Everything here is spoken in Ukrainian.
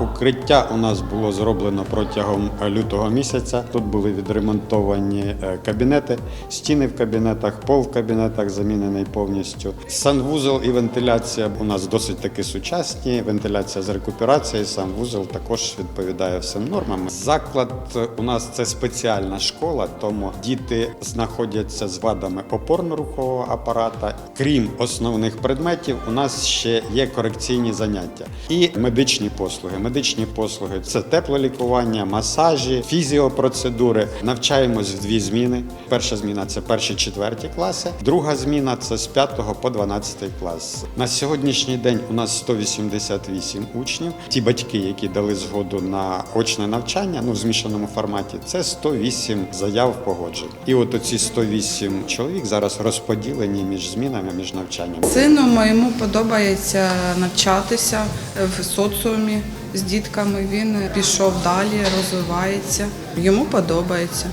Укриття у нас було зроблено протягом е, лютого місяця. Тут були відремонтовані е, кабінети, стіни в кабінетах, пол в кабінетах замінений повністю. Санвузол і вентиляція у нас досить таки сучасні. Вентиляція з рекуперацією, сам вузол також відповідає всім нормам. Заклад е, у нас це спеціальна школа, тому діти знаходяться з вадами опорно-рухового апарата. Крім основних предметів, у нас ще є корекційні заняття і медичні послуги. Медичні послуги це теплолікування, масажі, фізіопроцедури. Навчаємось в дві зміни. Перша зміна це перші четверті класи. Друга зміна це з 5 по 12 клас. На сьогоднішній день у нас 188 учнів. Ті батьки, які дали згоду на очне навчання, ну в змішаному форматі, це 108 заяв погоджень. І от оці 108 чоловік зараз розподілені між змінами, між навчанням. Сину моєму подобається навчатися в соціумі з дітками. Він пішов далі, розвивається. Йому подобається.